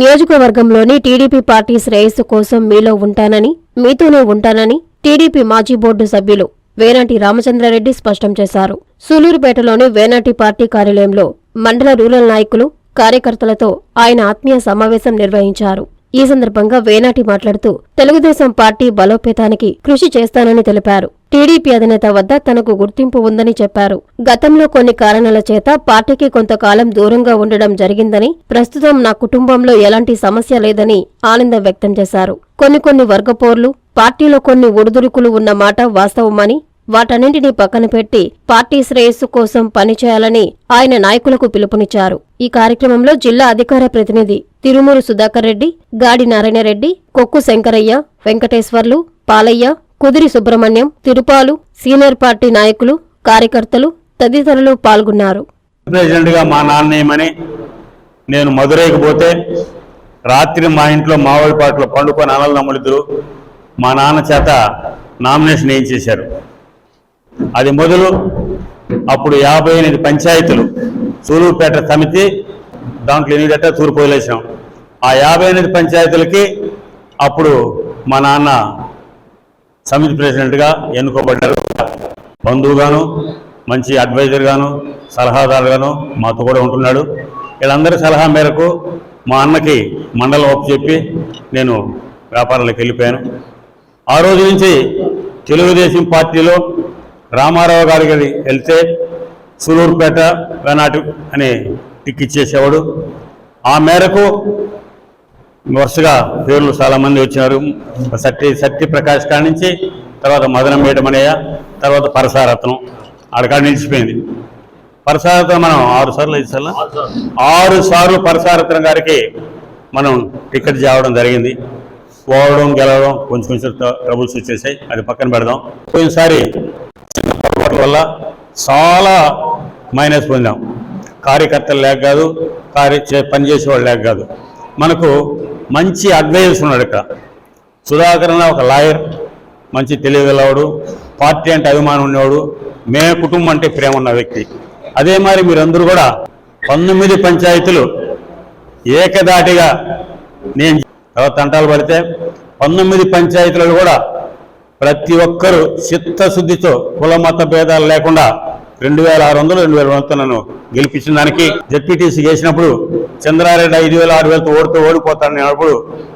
నియోజకవర్గంలోని TDP party శ్రేయస్సు కోసం మీలో ఉంటానని మీతోనే ఉంటానని టీడీపీ మాజీ బోర్డు సభ్యులు వేనాటి రామచంద్రారెడ్డి స్పష్టం చేశారు. సూలూరుపేటలోని వేనాటి పార్టీ కార్యాలయంలో మండల రూరల్ నాయకులు కార్యకర్తలతో ఆయన ఆత్మీయ సమావేశం నిర్వహించారు. ఈ సందర్భంగా వేనాటి మాట్లాడుతూ తెలుగుదేశం పార్టీ బలోపేతానికి కృషి చేస్తానని తెలిపారు. టీడీపీ అధినేత వద్ద తనకు గుర్తింపు ఉందని చెప్పారు. గతంలో కొన్ని కారణాల చేత పార్టీకి కొంతకాలం దూరంగా ఉండడం జరిగిందని ప్రస్తుతం నా కుటుంబంలో ఎలాంటి సమస్య లేదని ఆనందం వ్యక్తం చేశారు. కొన్ని కొన్ని వర్గపోర్లు పార్టీలో కొన్ని ఒడిదుడుకులు ఉన్న మాట వాస్తవమని వాటన్నింటినీ పక్కన పెట్టి పార్టీ శ్రేయస్సు కోసం పనిచేయాలని ఆయన నాయకులకు పిలుపునిచ్చారు. ఈ కార్యక్రమంలో జిల్లా అధికార ప్రతినిధి తిరుమూరు సుధాకర్ రెడ్డి గాడి నారాయణరెడ్డి కొక్కు శంకరయ్య వెంకటేశ్వర్లు పాలయ్య కుదిరి సుబ్రహ్మణ్యం తిరుపాలు సీనియర్ పార్టీ నాయకులు కార్యకర్తలు తదితరులు పాల్గొన్నారు. ప్రెసిడెంట్గా మా నాన్నేమని నేను మధురైకి పోతే రాత్రి మా ఇంట్లో మామిడిపాట్లో పండుకొని అన్నదమ్ములిద్దరు మా నాన్న చేత నామినేషన్ ఏం చేశారు? అది మొదలు అప్పుడు యాభై ఎనిమిది పంచాయతీలు. సూలూరుపేట సమితి దాంట్లో ఎనిమిదట తూర్పు వదిలేసాం ఆ యాభై ఎనిమిది పంచాయతీలకి అప్పుడు మా నాన్న సమితి ప్రెసిడెంట్గా ఎన్నుకోబడ్డారు. బంధువుగాను మంచి అడ్వైజర్గాను సలహాదారుగాను మాతో కూడా ఉంటున్నాడు. వీళ్ళందరి సలహా మేరకు మా అన్నకి మండలం ఒప్పు చెప్పి నేను వ్యాపారంలోకి వెళ్ళిపోయాను. ఆ రోజు నుంచి తెలుగుదేశం పార్టీలో రామారావు గారికి వెళ్తే సూలూరుపేట వేనాటి అని టిక్ ఇచ్చేసేవాడు. ఆ మేరకు వరుసగా పేర్లు చాలా మంది వచ్చినారు సత్య సత్యప్రకాష్ కాడి నుంచి తర్వాత మదనంపేట మనయ్య తర్వాత పరసారత్నం. ఆడకాడ నిలిచిపోయింది. పరసారత్నం మనం ఆరు సార్లు ఐదు సార్లు? ఆరు సార్లు. పరసారత్నం గారికి మనం టికెట్ చేయడం జరిగింది. ఓడడం గెలవడం కొంచెం కొంచెం ట్రబుల్స్ వచ్చేసాయి. అది పక్కన పెడదాం. పోయినసారి చిన్న పొరపాటు వల్ల చాలా మైనస్ పొందాం. కార్యకర్తలు లేక కాదు కార్య చే- పనిచేసేవాళ్ళు లేక కాదు. మనకు మంచి అడ్వైజర్స్ ఉన్నాడు ఇక్కడ. సుధాకర్ ఒక లాయర్ మంచి తెలియగలవాడు పార్టీ అంటే అభిమానం ఉన్నవాడు మే కుటుంబం అంటే ప్రేమ ఉన్న వ్యక్తి. అదే మరి మీరందరూ కూడా పంతొమ్మిది పంచాయతీలు ఏకదాటిగా నేను తర్వాత తంటాలు పడితే పంతొమ్మిది పంచాయతీలలో కూడా ప్రతి ఒక్కరూ చిత్తశుద్ధితో కుల మత భేదాలు లేకుండా రెండు వేల ఆరు వందలు రెండు వేల వందలు నన్ను గెలిపించిన దానికి జెడ్పీటీసీ చేసినప్పుడు చంద్రారెడ్డి ఐదు వేల ఆరు వేలతో ఓడితే ఓడిపోతాను అప్పుడు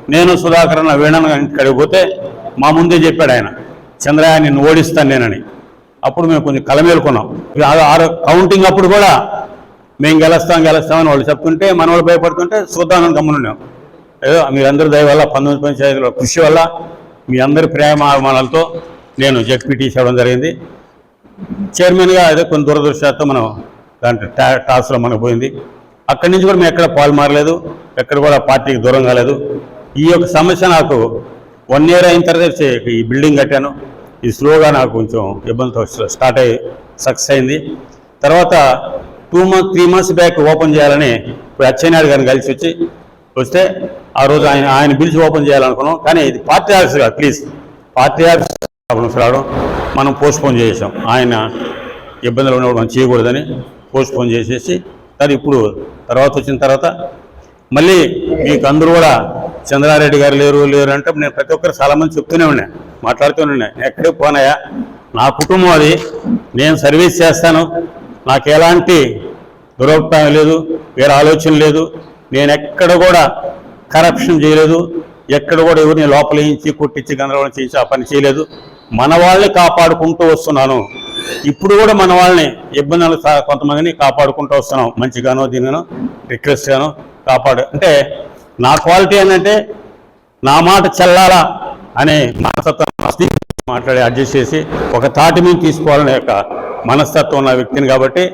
నేను సుధాకర్ అన్న వీణను ఇక్కడికి పోతే మా ముందే చెప్పాడు ఆయన చంద్రయ్య నిన్ను ఓడిస్తాను నేనని. అప్పుడు మేము కొంచెం కలమేలుకున్నాం. ఆరు కౌంటింగ్ అప్పుడు కూడా మేము గెలుస్తాం గెలుస్తామని వాళ్ళు చెప్తుంటే మన వాళ్ళు భయపడుతుంటే చూద్దామని గమ్మునున్నాం ఏదో మీరందరి దయ వల్ల పంతొమ్మిది పంచాయతీల కృషి వల్ల మీ అందరి ప్రేమ అభిమానాలతో నేను జెడ్పీటీసీ అవ్వడం జరిగింది. చైర్మన్గా అదే కొన్ని దురదృష్టాలతో మనం దాంట్లో టా టాస్లో మనకు పోయింది. అక్కడి నుంచి కూడా మేము ఎక్కడ పాల్మారలేదు ఎక్కడ కూడా పార్టీకి దూరం కాలేదు. ఈ యొక్క సమస్య నాకు వన్ ఇయర్ అయిన తర్వాత ఈ బిల్డింగ్ కట్టాను. ఈ స్లోగా నాకు కొంచెం ఇబ్బందితో స్టార్ట్ అయ్యి సక్సెస్ అయింది. తర్వాత two month three months back open చేయాలని ఇప్పుడు అచ్చెన్నాయుడు గారిని కలిసి వచ్చి వస్తే ఆ రోజు ఆయన ఆయన పిలిచి ఓపెన్ చేయాలనుకున్నాం కానీ ఇది పార్టీ ఆఫీస్ కాదు ప్లీజ్. పార్టీ ఆఫీస్ ప్రాబ్లమ్స్ రావడం మనం పోస్ట్పోన్ చేసాం. ఆయన ఇబ్బందులు ఉన్నప్పుడు మనం చేయకూడదని పోస్ట్పోన్ చేసేసి సరే ఇప్పుడు తర్వాత వచ్చిన తర్వాత మళ్ళీ మీకు అందరూ కూడా చంద్రారెడ్డి గారు లేరు లేరు అంటే నేను ప్రతి ఒక్కరు చాలా మంది చెప్తూనే ఉన్నా మాట్లాడుతూనే ఉన్నా నేను ఎక్కడికి పోనాయా నా కుటుంబం అది. నేను సర్వీస్ చేస్తాను. నాకు ఎలాంటి దురభిప్రాయం లేదు వేరే ఆలోచన లేదు. నేను ఎక్కడ కూడా కరప్షన్ చేయలేదు. ఎక్కడ కూడా ఎవరిని లోపలించి కొట్టించి గందరగోళం చేసి ఆ పని చేయలేదు. మన వాళ్ళని కాపాడుకుంటూ వస్తున్నాను. ఇప్పుడు కూడా మన వాళ్ళని ఇబ్బందులు కొంతమందిని కాపాడుకుంటూ వస్తున్నాం. మంచిగానో దీనిగానో రిక్వెస్ట్గానో కాపాడు అంటే నా క్వాలిటీ ఏంటంటే నా మాట చెల్లాలా అనే మనస్తత్వం మాట్లాడి అడ్జస్ట్ చేసి ఒక తాటి మీద తీసుకోవాలనే యొక్క మనస్తత్వం ఉన్న వ్యక్తిని కాబట్టి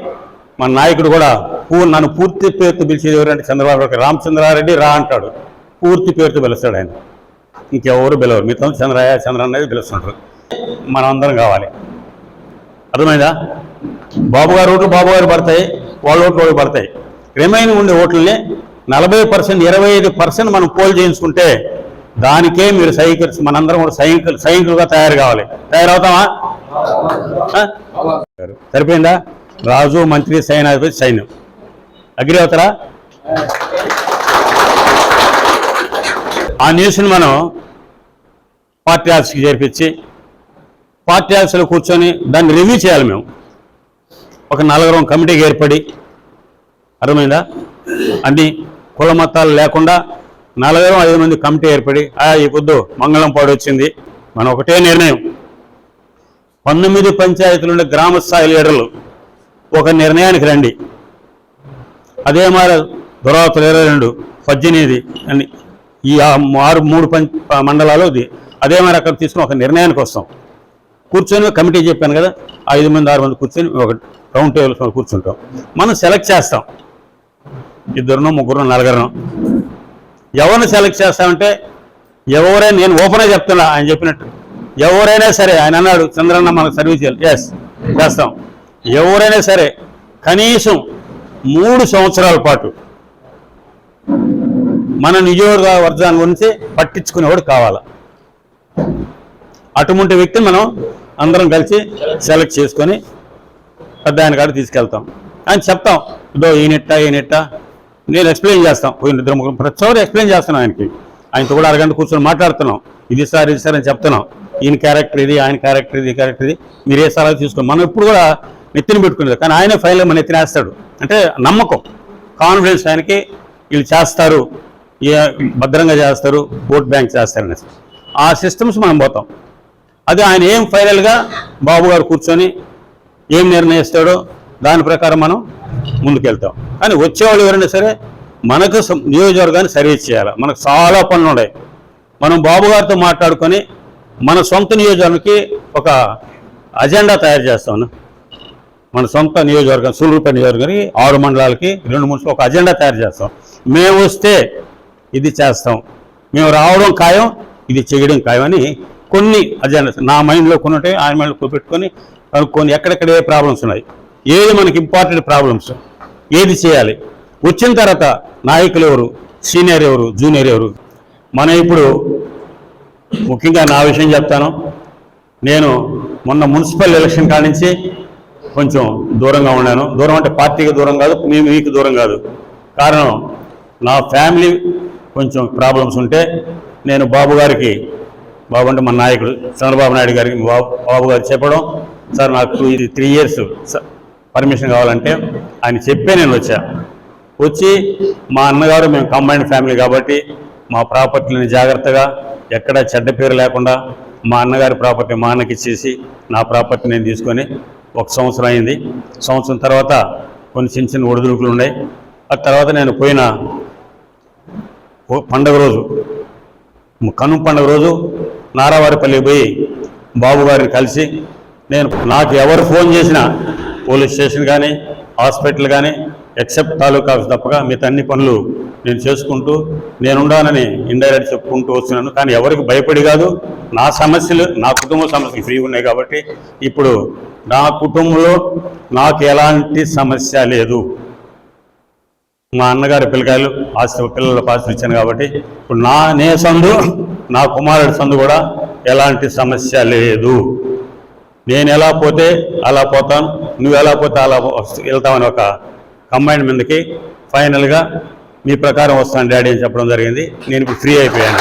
మన నాయకుడు కూడా పూ నన్ను పూర్తి పేరుతో పిలిచేది ఎవరంటే చంద్రబాబు రామచంద్రారెడ్డి రా అంటాడు. పూర్తి పేరుతో పిలుస్తాడు ఆయన. ఇంకెవరు పిలవరు. మిగతా చంద్రయ్య చంద్ర అనేది పిలుస్తుంటారు. మనం అందరం కావాలి. అర్థమైందా? బాబు గారు ఓట్లు బాబు గారు పడతాయి వాళ్ళ ఓట్లు వాళ్ళు పడతాయి. రిమైన్ ఉండే ఓట్లని నలభై పర్సెంట్ ఇరవై ఐదు పర్సెంట్ మనం పోల్ చేయించుకుంటే దానికే మీరు సైకిల్స్ మనందరం కూడా సైకిల్ సైనికులుగా తయారు కావాలి. తయారవుతామా? సరిపోయిందా? రాజు మంత్రి సైనాధిపతి సైన్యం. అగ్రి అవుతారా? ఆ న్యూస్ని మనం పార్టీ ఆఫీస్కి చేర్పించి పార్టీ ఆఫీసులో కూర్చొని దాన్ని రివ్యూ చేయాలి మేము. ఒక నలుగురం కమిటీకి ఏర్పడి అర్థమైందా? అన్ని కుల మతాలు లేకుండా నలుగురం ఐదు మంది కమిటీ ఏర్పడి ఆ ఈ పొద్దు మంగళం పాడు వచ్చింది. మనం ఒకటే నిర్ణయం. పంతొమ్మిది పంచాయతీలుండే గ్రామ స్థాయి లీడర్లు ఒక నిర్ణయానికి రండి. అదే మరి దురావతలు ఇరవై రెండు పద్దెనిమిది అని ఈ ఆరు మూడు పంచ మండలాలు అదే మరి అక్కడ తీసుకుని ఒక నిర్ణయానికి వస్తాం. కూర్చొని కమిటీ చెప్పాను కదా ఐదు మంది ఆరు మంది కూర్చొని ఒక రౌండ్ టేబుల్ కూర్చుంటాం. మనం సెలెక్ట్ చేస్తాం. ఇద్దరునో ముగ్గురు నలుగురునో. ఎవరిని సెలెక్ట్ చేస్తామంటే ఎవరైనా నేను ఓపెన్గా చెప్తున్నా ఆయన చెప్పినట్టు. ఎవరైనా సరే ఆయన అన్నాడు చంద్రన్న మనకు సర్వీస్ చేయాలి. ఎస్ చేస్తాం. ఎవరైనా సరే కనీసం మూడు సంవత్సరాల పాటు మన నియోజకవర్గాన్ని గురించి పట్టించుకునేవాడు కావాలి? అటువంటి వ్యక్తిని మనం అందరం కలిసి సెలెక్ట్ చేసుకొని పెద్ద ఆయన కాడ తీసుకెళ్తాం. ఆయన చెప్తాం ఇదో ఈయనెట్ట ఈయనెట్ట నేను ఎక్స్ప్లెయిన్ చేస్తాం. పోయిన ఇద్దరు ముగ్గురు ప్రతి ఒక్కరు ఎక్స్ప్లెయిన్ చేస్తున్నాం ఆయనకి. ఆయనతో కూడా అరగంట కూర్చొని మాట్లాడుతున్నాం. ఇది సార్ ఇది సార్ అని చెప్తున్నాం. ఈయన క్యారెక్టర్ ఇది ఆయన క్యారెక్టర్ ఇది క్యారెక్టర్ ఇది. మీరు ఏ సలహా తీసుకోండి. మనం ఇప్పుడు కూడా నెత్తిని పెట్టుకునేది కానీ ఆయనే ఫైనల్గా మన నెత్తిన వేస్తాడు. అంటే నమ్మకం కాన్ఫిడెన్స్ ఆయనకి వీళ్ళు చేస్తారు. భద్రంగా చేస్తారు? ఓట్ బ్యాంక్ చేస్తారనేసి ఆ సిస్టమ్స్ మనం పోతాం. అది ఆయన ఏం ఫైనల్గా బాబు గారు కూర్చొని ఏం నిర్ణయిస్తాడో దాని ప్రకారం మనం ముందుకెళ్తాం. కానీ వచ్చేవాళ్ళు ఎవరైనా సరే మనకు నియోజకవర్గాన్ని సర్వీస్ చేయాలి. మనకు చాలా పనులు ఉన్నాయి. మనం బాబు గారితో మాట్లాడుకొని మన సొంత నియోజకవర్గానికి ఒక అజెండా తయారు చేస్తాం. మన సొంత నియోజకవర్గం సూళ్ళూరుపేట నియోజకవర్గానికి ఆరు మండలాలకి రెండు మూడు ఒక అజెండా తయారు చేస్తాం. మేము వస్తే ఇది చేస్తాం. మేము రావడం ఖాయం ఇది చేయడం ఖాయం అని కొన్ని అజెండా నా మైండ్లో కొన్ని ఉంటాయి ఆయన మైండ్లో పెట్టుకొని కొన్ని ఎక్కడెక్కడ ఏ ప్రాబ్లమ్స్ ఉన్నాయి. ఏది మనకి ఇంపార్టెంట్ ప్రాబ్లమ్స్ ఏది చేయాలి? వచ్చిన తర్వాత నాయకులు ఎవరు? సీనియర్ ఎవరు? జూనియర్ ఎవరు? మనం ఇప్పుడు ముఖ్యంగా నా విషయం చెప్తాను. నేను మొన్న మున్సిపల్ ఎలక్షన్ కాడ నుంచి కొంచెం దూరంగా ఉన్నాను. దూరం అంటే పార్టీకి దూరం కాదు మేము మీకు దూరం కాదు. కారణం నా ఫ్యామిలీ కొంచెం ప్రాబ్లమ్స్ ఉంటే నేను బాబు గారికి బాబు అంటే మన నాయకుడు చంద్రబాబు నాయుడు గారికి బాబు బాబు గారు చెప్పడం సార్ నాకు ఇది త్రీ ఇయర్స్ పర్మిషన్ కావాలంటే ఆయన చెప్పే నేను వచ్చా. వచ్చి మా అన్నగారు మేము కంబైన్డ్ ఫ్యామిలీ కాబట్టి మా ప్రాపర్టీని జాగ్రత్తగా ఎక్కడ చెడ్డ పేరు లేకుండా మా అన్నగారి ప్రాపర్టీ మా అన్నకి ఇచ్చేసి నా ప్రాపర్టీ నేను తీసుకొని ఒక సంవత్సరం అయింది. సంవత్సరం తర్వాత కొన్ని చిన్న చిన్న ఒడిదుడుకులు ఉన్నాయి. ఆ తర్వాత నేను పోయిన పండగ రోజు కనుమ పండగ రోజు నారావారిపల్లి పోయి బాబు గారిని కలిసి నేను నాకు ఎవరు ఫోన్ చేసినా పోలీస్ స్టేషన్ కానీ హాస్పిటల్ కానీ ఎక్సెప్ట్ తాలూకా ఆఫీస్ తప్పగా మిగతా అన్ని పనులు నేను చేసుకుంటూ నేనుండానని ఇండైరెక్ట్ చెప్పుకుంటూ వస్తున్నాను. కానీ ఎవరికి భయపడి కాదు నా సమస్యలు నా కుటుంబ సమస్యలు ఫ్రీ ఉన్నాయి కాబట్టి ఇప్పుడు నా కుటుంబంలో నాకు ఎలాంటి సమస్య లేదు. మా అన్నగారి పిల్లకాయలు ఆస్తి పిల్లల ఆస్తి ఇచ్చాను కాబట్టి ఇప్పుడు నా నే సందు నా కుమారుడి సందు కూడా ఎలాంటి సమస్య లేదు. నేను ఎలా పోతే అలా పోతాను నువ్వు ఎలా పోతే అలా వెళ్తామని ఒక కంబైన్ మీదకి ఫైనల్గా మీ ప్రకారం వస్తాను డాడీ అని చెప్పడం జరిగింది. నేను ఇప్పుడు ఫ్రీ అయిపోయాను.